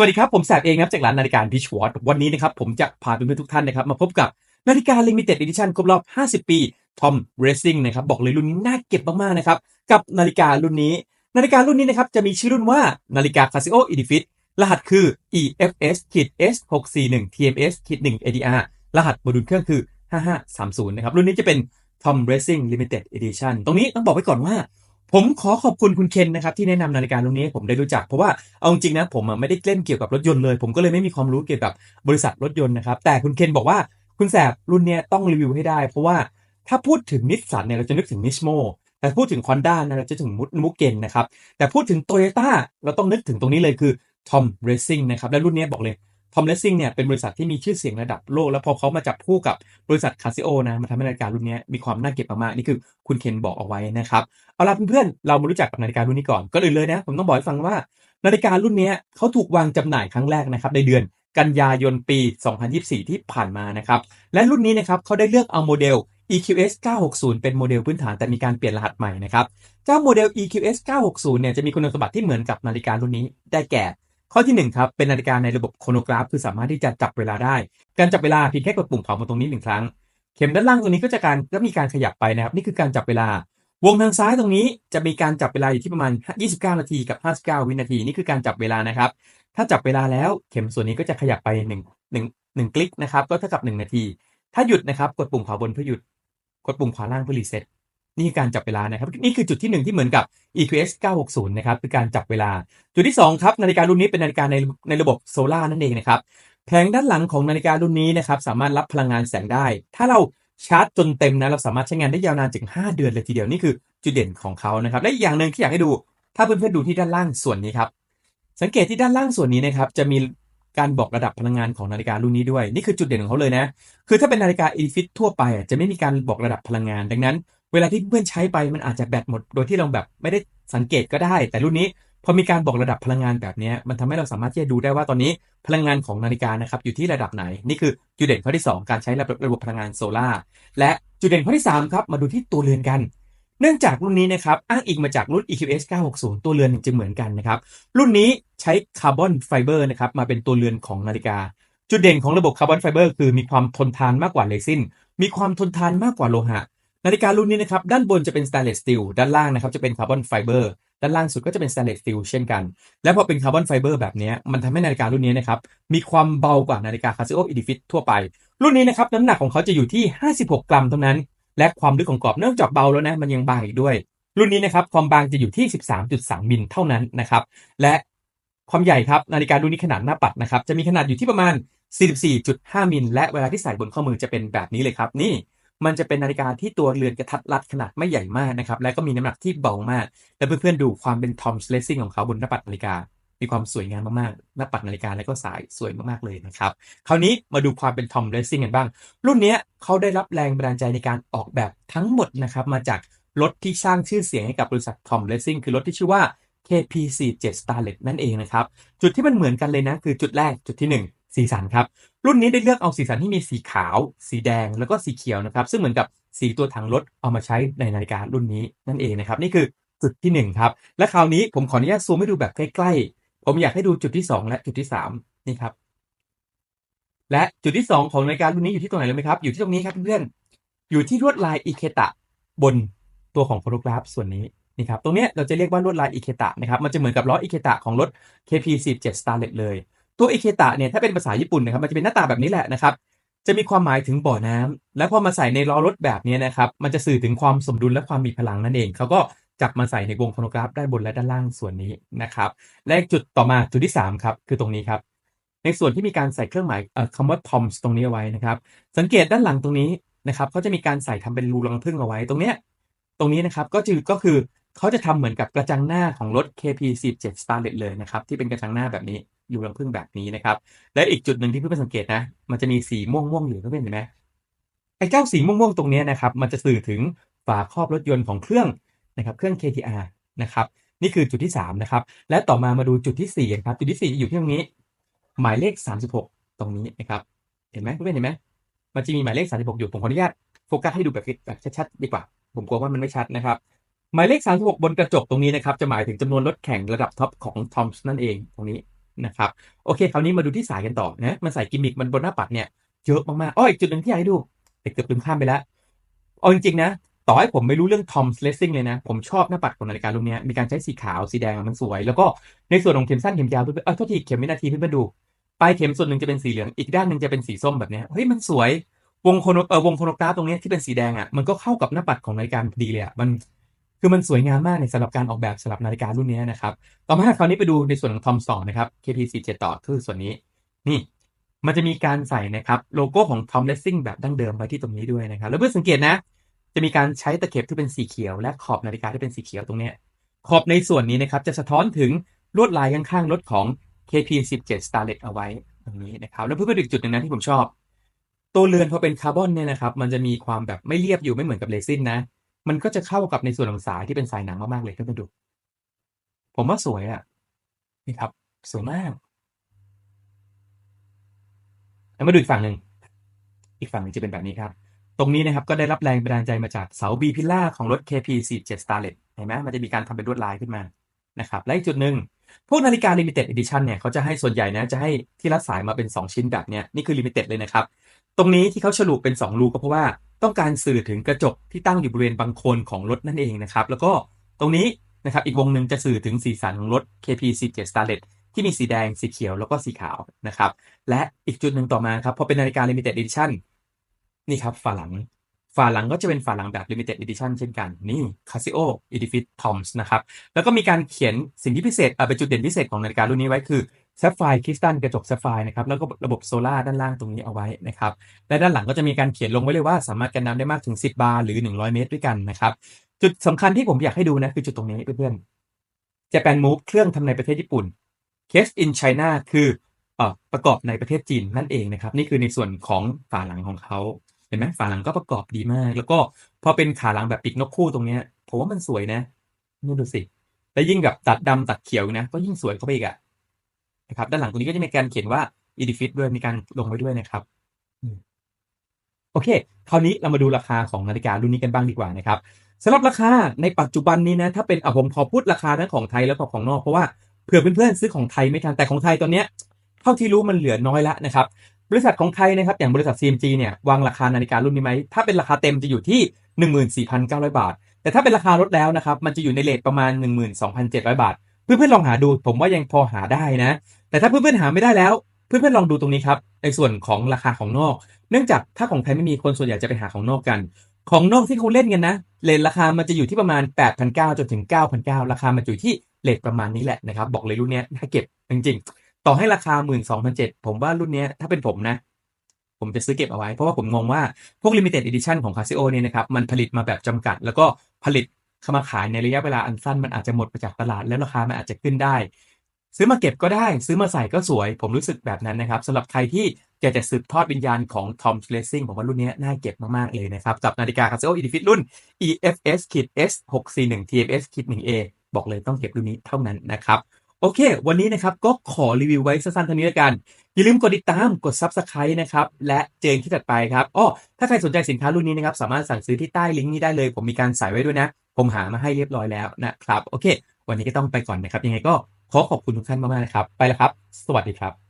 สวัสดีครับ ผมแสบเองนะครับจากร้านนาฬิกาพิชวอตวันนี้นะครับผมจะพาเพื่อนๆทุกท่านนะครับมาพบกับนาฬิกา Limited Edition ครบรอบ 50 ปี Tom Racing นะครับบอกเลยรุ่นนี้น่าเก็บมากๆนะครับกับนาฬิการุ่นนี้ นาฬิการุ่นนี้นะครับจะมีชื่อรุ่นว่านาฬิกา Casio Edifit รหัสคือ EFS S 6 4 1 TMS 1 ADR รหัสโมดูลเครื่องคือ 5530นะครับรุ่นนี้จะเป็น Tom Racing Limited Edition ตรงนี้ต้องบอกไว้ก่อนว่า ผมขอขอบคุณคุณเคนนะครับที่แนะนำนาฬิการุ่นนี้ให้ผมได้รู้จัก เพราะว่าเอาจริงนะผมไม่ได้เล่นเกี่ยวกับรถยนต์เลย ผมก็เลยไม่มีความรู้เกี่ยวกับบริษัทรถยนต์นะครับแต่คุณเคนบอกว่าคุณแสบรุ่นนี้ต้องรีวิวให้ได้ เพราะว่าถ้าพูดถึงนิสสันเนี่ยเราจะนึกถึงนิสโมแต่พูดถึง Honda นะเราจะถึงมุดมุกเกนนะครับแต่พูดถึง t o y ยต้าเราต้องนึกถึงตรงนี้เลยคือ Tom Racing นะครับและรุ่นนี้บอกเลย ทอมเลสซิงเนี่ยเป็นบริษัทที่มีชื่อเสียงระดับโลก แล้วพอเขามาจับคู่กับบริษัทคาซิโอนะมาทำให้นาฬิการุ่นนี้มีความน่าเก็บมากๆนี่คือคุณเคนบอกเอาไว้นะครับเอาล่ะเพื่อนๆเรามารู้จักกับนาฬิการุ่นนี้ก่อนก็เลยเลยนะผมต้องบอกให้ฟังว่า นาฬิการุ่นนี้เขาถูกวางจำหน่ายครั้งแรกนะครับในเดือนกันยายนปี 2024 ที่ผ่านมานะครับและรุ่นนี้นะครับเขาได้เลือกเอาโมเดล EQS 960 เป็นโมเดลพื้นฐานแต่มีการเปลี่ยนรหัสใหม่นะครับเจ้าโมเดล EQS 960เนี่ยจะมีคุณสมบัติที่เหมือนกับนาฬิการุ่นนี้ได้แก่ ข้อที่ 1 ครับ เป็นนาฬิกาในระบบโครโนกราฟ คือสามารถที่จะจับเวลาได้ การจับเวลาเพียงแค่กดปุ่มเผามาตรงนี้หนึ่งครั้ง เข็มด้านล่างตรงนี้ก็จะการก็มีการขยับไปนะครับ นี่คือการจับเวลา วงทางซ้ายตรงนี้จะมีการจับเวลาอยู่ที่ประมาณ 29 นาทีกับ 59 วินาที นี่คือการจับเวลานะครับ ถ้าจับเวลาแล้วเข็มส่วนนี้ก็จะขยับไป1 1 1คลิกนะครับ ก็เท่ากับ 1 นาที ถ้าหยุดนะครับ กดปุ่มขวาบนเพื่อหยุด กดปุ่มขวาล่างเพื่อรีเซ็ต นี่การจับเวลานะครับ นี่คือจุดที่ 1 ที่เหมือนกับ EQS 960 นะครับคือการจับเวลา จุดที่ 2 ครับ นาฬิการุ่นนี้เป็นนาฬิกาในในระบบโซลาร์นั่นเองนะครับแผงด้านหลังของนาฬิการุ่นนี้นะครับสามารถรับพลังงานแสงได้ ถ้าเราชาร์จจนเต็มนะเราสามารถใช้งานได้ยาวนานถึง 5 เดือนเลยทีเดียวนี่คือจุดเด่นของเขานะครับและอีกอย่างหนึ่งที่อยากให้ดูถ้าเพื่อนๆดูที่ด้านล่างส่วนนี้ครับสังเกตที่ด้านล่างส่วนนี้นะครับจะมีการบอกระดับพลังงานของนาฬิการุ่นนี้ด้วย นี่คือจุดเด่นของเขาเลยนะ คือถ้าเป็นนาฬิกาอีฟิตทั่วไปจะไม่มีการบอกระดับพลังงาน ดังนั้น เวลาที่เพื่อนใช้ไปมันอาจจะแบตหมด โดยที่เราแบบไม่ได้สังเกตก็ได้ แต่รุ่นนี้พอมีการบอกระดับพลังงานแบบนี้มันทำให้เราสามารถที่จะดูได้ว่าตอนนี้พลังงานของนาฬิกานะครับอยู่ที่ระดับไหน นี่คือจุดเด่นข้อที่ 2 การใช้ระบบระบบพลังงานโซลาร์และจุดเด่นข้อที่3ครับมาดูที่ตัวเรือนกัน เนื่องจากรุ่นนี้นะครับอ้างอิงมาจากรุ่น EQS 960 ตัวเรือนจะเหมือนกันนะครับรุ่นนี้ใช้คาร์บอนไฟเบอร์นะครับมาเป็นตัวเรือนของนาฬิกา จุดเด่นของระบบคาร์บอนไฟเบอร์คือมีความทนทานมากกว่าเรซินมีความทนทานมากกว่าโลหะ นาฬิการุ่นนี้นะครับด้านบนจะเป็นสแตนเลสสตีลด้านล่างนะครับจะเป็นคาร์บอนไฟเบอร์ด้านล่างสุดก็จะเป็นสแตนเลสสตีลเช่นกัน และพอเป็นคาร์บอนไฟเบอร์แบบนี้มันทำให้นาฬิการุ่นนี้นะครับมีความเบากว่านาฬิกาคาซิโออีดิฟิตทั่วไป รุ่นนี้นะครับน้ำหนักของเขาจะอยู่ที่ 56 กรัมเท่านั้น และความลึกของกรอบเนื่องจากเบาแล้วนะมันยังบางอีกด้วย รุ่นนี้นะครับความบางจะอยู่ที่ 13.3มิลเท่านั้นนะครับและความใหญ่ครับนาฬิการุ่นนี้ขนาดหน้าปัดนะครับจะมีขนาดอยู่ที่ประมาณ 44.5มิลและเวลาที่ใส่บนข้อมือจะเป็นแบบนี้เลยครับนี่ มันจะเป็นนาฬิกาที่ตัวเรือนกระทัดรัดขนาดไม่ใหญ่มากนะครับ และก็มีน้ำหนักที่เบามาก และเพื่อนๆดูความเป็นทอมสเลสซิ่งของเขาบนหน้าปัดนาฬิกา มีความสวยงามมากๆ หน้าปัดนาฬิกาและก็สายสวยมากๆเลยนะครับ คราวนี้มาดูความเป็นทอมเลสซิ่งกันบ้าง รุ่นนี้เขาได้รับแรงบันดาลใจในการออกแบบทั้งหมดนะครับ มาจากรถที่สร้างชื่อเสียงให้กับบริษัททอมเลสซิ่งคือรถที่ชื่อว่า KP47 Starlet นั่นเองนะครับ จุดที่มันเหมือนกันเลยนะ คือจุดแรกจุดที่ 1 สีสันครับ รุ่นนี้ได้เลือกเอาสีสันที่มีสีขาว สีแดงแล้วก็สีเขียวนะครับ ซึ่งเหมือนกับสีตัวถังรถเอามาใช้ในนาฬิการุ่นนี้นั่นเองนะครับนี่คือจุดที่ 1 ครับ และคราวนี้ผมขออนุญาตซูมให้ดูแบบใกล้ๆ ผมอยากให้ดูจุดที่ 2 และจุดที่ 3 นี่ครับ และจุดที่ 2 ของนาฬิการุ่นนี้อยู่ที่ตรงไหนรู้ไหมครับ อยู่ที่ตรงนี้ครับเพื่อนอยู่ที่ลวดลายอิเคตะบนตัวของโฟโตกราฟส่วนนี้นี่ครับตรงนี้เราจะเรียกว่าลวดลายอิเคตะนะครับมันจะเหมือนกับล้ออิเคตะของรถ KP47 Starlet เลย ตัวอิเคตะเนี่ยถ้าเป็นภาษาญี่ปุ่นนะครับมันจะเป็นหน้าตาแบบนี้แหละนะครับ จะมีความหมายถึงบ่อน้ำและพอมาใส่ในล้อรถแบบนี้นะครับ มันจะสื่อถึงความสมดุลและความมีพลังนั่นเองเขาก็จับมาใส่ในวงโฟโนกราฟด้านบนและด้านล่างส่วนนี้นะครับ และจุดต่อมาจุดที่ 3 ครับ คือตรงนี้ครับ ในส่วนที่มีการใส่เครื่องหมายคำว่า TOMS ตรงนี้เอาไว้นะครับ สังเกตด้านหลังตรงนี้นะครับเขาจะมีการใส่ทำเป็นรูรังผึ้งเอาไว้ ตรงเนี้ยตรงนี้นะครับก็คือก็คือเขาจะทำเหมือนกับกระจังหน้าของรถ KP47 Starlet เลยนะครับที่เป็นกระจังหน้าแบบนี้ อยู่รังพึ่งแบบนี้นะครับ และอีกจุดหนึ่งที่เพื่อนสังเกตนะ มันจะมีสีม่วงม่วงอยู่เพื่อนเห็นไหมไอ้เจ้าสีม่วงม่วงตรงนี้นะครับ มันจะสื่อถึงฝาครอบรถยนต์ของเครื่องนะครับ เครื่อง KTR นะครับ นี่คือจุดที่3นะครับ และต่อมามาดูจุดที่4ครับ จุดที่4อยู่ที่ตรงนี้ หมายเลข 36 ตรงนี้นะครับ เห็นไหมเพื่อนเห็นไหมมันจะมีหมายเลข 36 อยู่ผมขออนุญาตโฟกัสให้ดูแบบแบบชัดๆดีกว่า ผมกลัวว่ามันไม่ชัดนะครับหมายเลข 36 บนกระจกตรงนี้นะครับ จะหมายถึงจำนวนรถแข่งระดับท็อปของทอมส์นั่นเองตรงนี้ นะครับโอเคคราวนี้มาดูที่สายกันต่อนะมันใส่กิมมิคมันบนหน้าปัดเนี่ยเยอะมากๆอ้ออีกจุดหนึ่งที่อยากให้ดูแต่เกือบลืมข้ามไปแล้วเอาจริงๆนะต่อให้ผมไม่รู้เรื่องทอมสเลสซิ่งเลยนะ ผมชอบหน้าปัดของนาฬิการุ่นนี้มีการใช้สีขาวสีแดงมันสวย แล้วก็ในส่วนของเข็มสั้นเข็มยาวเพื่อนเออโทษทีเข็มวินาทีเพื่อนๆดูปลายเข็มส่วนหนึ่งจะเป็นสีเหลืองอีกด้านหนึ่งจะเป็นสีส้มแบบนี้เฮ้ยมันสวยวงโคโนเออวงโคโนกราฟตรงนี้ที่เป็นสีแดงอะมันก็เข้ากับหน้าปัดของนาฬิกาพอดีเลยอะมัน คือมันสวยงามมากในสำหรับการออกแบบสำหรับนาฬิการุ่นนี้นะครับ ต่อมาคราวนี้ไปดูในส่วนของทอมสองนะครับ KP47 ต่อคือส่วนนี้ นี่มันจะมีการใส่นะครับโลโก้ของ Tom Racing แบบดั้งเดิมไว้ที่ตรงนี้ด้วยนะครับ แล้วเพื่อสังเกตนะ จะมีการใช้ตะเข็บที่เป็นสีเขียว และขอบนาฬิกาที่เป็นสีเขียวตรงนี้ขอบในส่วนนี้นะครับจะสะท้อนถึงลวดลายข้างๆรถของ KP17 Starlet เอาไว้ตรงนี้นะครับ แล้วเพื่อไปดูอีกจุดหนึ่งนะที่ผมชอบ ตัวเรือนพอเป็นคาร์บอนเนี่ยนะครับ มันจะมีความแบบไม่เรียบอยู่ไม่เหมือนกับเรซินนะ มันก็จะเข้ากับในส่วนของสายที่เป็นสายหนังมากๆเลยเพื่อนๆดู ผมว่าสวยอะ นี่ครับ สวยมากแล้วมาดูอีกฝั่งหนึ่ง อีกฝั่งหนึงจะเป็นแบบนี้ครับ ตรงนี้นะครับก็ได้รับแรงบันดาลใจมาจากเสา B พิล่าของรถ KP47 Starlet เห็นไหมมันจะมีการทำเป็นลวดลายขึ้นมานะครับ และอีกจุดหนึ่งพวกนาฬิกา Limited Edition เนี่ยเขาจะให้ส่วนใหญ่นะจะให้ที่รัดสายมาเป็น 2 ชิ้นแบบเนี้ยนี่คือ Limited เลยนะครับ ตรงนี้ที่เขาฉลุเป็น 2 รูก็เพราะว่าต้องการสื่อถึงกระจกที่ตั้งอยู่บริเวณบางโคนของรถนั่นเองนะครับ แล้วก็ตรงนี้นะครับอีกวงหนึ่งจะสื่อถึงสีสันของรถ KP47 Starlet ที่มีสีแดงสีเขียวแล้วก็สีขาวนะครับและอีกจุดหนึ่งต่อมาครับพอเป็นนาฬิกา Limited Edition นี่ครับฝาหลังฝาหลังก็จะเป็นฝาหลังแบบ Limited Edition เช่นกัน นี่ Casio Edifit Toms นะครับ แล้วก็มีการเขียนสิ่งที่พิเศษเอ่อเป็นจุดเด่นพิเศษของนาฬิการุ่นนี้ไว้คือ Sapphire Crystal กระจก Sapphire นะครับแล้วก็ระบบโซล่าด้านล่างตรงนี้เอาไว้นะครับและด้านหลังก็จะมีการเขียนลงไว้เลยว่าสามารถกันน้ำได้มากถึง 10 บาร์หรือ 100 เมตรด้วยกันนะครับจุดสำคัญที่ผมอยากให้ดูนะคือจุดตรงนี้เพื่อนๆ Japan Move เครื่องทำในประเทศญี่ปุ่น Case in China คืออประกอบในประเทศจีนนั่นเองนะครับนี่คือในส่วนของฝาหลังของเขาเห็นไหมฝาหลังก็ประกอบดีมาก แล้วก็พอเป็นขาหลังแบบปีกนกคู่ตรงเนี้ยผมว่ามันสวยนะนี่ดูสิ แล้วยิ่งแบบตัดดำตัดเขียวนะ ก็ยิ่งสวยเข้าไปอีกอะ นะครับ ด้านหลังตรงนี้ก็จะมีการเขียนว่า Edifit ด้วยมีการลงไว้ด้วยนะครับโอเค คราวนี้เรามาดูราคาของนาฬิการุ่นนี้กันบ้างดีกว่านะครับสำหรับราคาในปัจจุบันนี้นะถ้าเป็นอะผมขอพูดราคาทั้งของไทยแล้วก็ของนอกเพราะว่าเผื่อเพื่อนๆซื้อของไทยไม่ทันแต่ของไทยตอนเนี้ยเท่าที่รู้มันเหลือน้อยละนะครับ บริษัทของไทยนะครับ อย่างบริษัท CMG เนี่ยวางราคานาฬิการุ่นนี้ไหมถ้าเป็นราคาเต็มจะอยู่ที่ 14,900 บาท แต่ถ้าเป็นราคาลดแล้วนะครับ มันจะอยู่ในเลทประมาณ 12,700 บาท เพื่อนๆลองหาดูผมว่ายังพอหาได้นะ แต่ถ้าเพื่อนๆหาไม่ได้แล้ว เพื่อนๆลองดูตรงนี้ครับในส่วนของราคาของนอก เนื่องจากถ้าของไทยไม่มีคนส่วนใหญ่จะไปหาของนอกกัน ของนอกที่เขาเล่นกันนะเลทราคามันจะอยู่ที่ประมาณ 8,900จนถึง 9,900 ราคามันอยู่ที่เลทประมาณนี้แหละนะครับ บอกเลยรุ่นนี้ยน่าเก็บจริงๆ ต่อให้ราคา 12,700 ผมว่ารุ่นนี้ถ้าเป็นผมนะ ผมจะซื้อเก็บเอาไว้ เพราะว่าผมมองว่าพวก limited edition ของ Casio เนี่ยนะครับมันผลิตมาแบบจำกัด แล้วก็ผลิต เข้ามาขายในระยะเวลาอันสั้นมันอาจจะหมดไปจากตลาด แล้วราคามันอาจจะขึ้นได้ ซื้อมาเก็บก็ได้ ซื้อมาใส่ก็สวย ผมรู้สึกแบบนั้นนะครับสำหรับใครที่อยากจะสืบทอดวิญญาณของ Tom Racing ผมว่ารุ่นนี้น่าเก็บมาก ๆ เลยนะครับ กับนาฬิกา Casio Edifit รุ่น EFS S 641 TFS 1A บอกเลยต้องเก็บรุ่นนี้เท่านั้นนะครับโอเค วันนี้นะครับก็ขอรีวิวไว้สั้นๆเท่านี้แล้วกัน อย่าลืมกดติดตามกด Subscribe นะครับ และเจอกันที่ถัดไปครับอ้อถ้าใครสนใจสินค้ารุ่นนี้นะครับ สามารถสั่งซื้อที่ใต้ลิงก์นี้ได้เลย ผมมีการใส่ไว้ด้วยนะ ผมหามาให้เรียบร้อยแล้วนะครับ โอเค วันนี้ก็ต้องไปก่อนนะครับ ยังไงก็ขอขอบคุณทุกท่านมากๆนะครับ ไปแล้วครับ สวัสดีครับ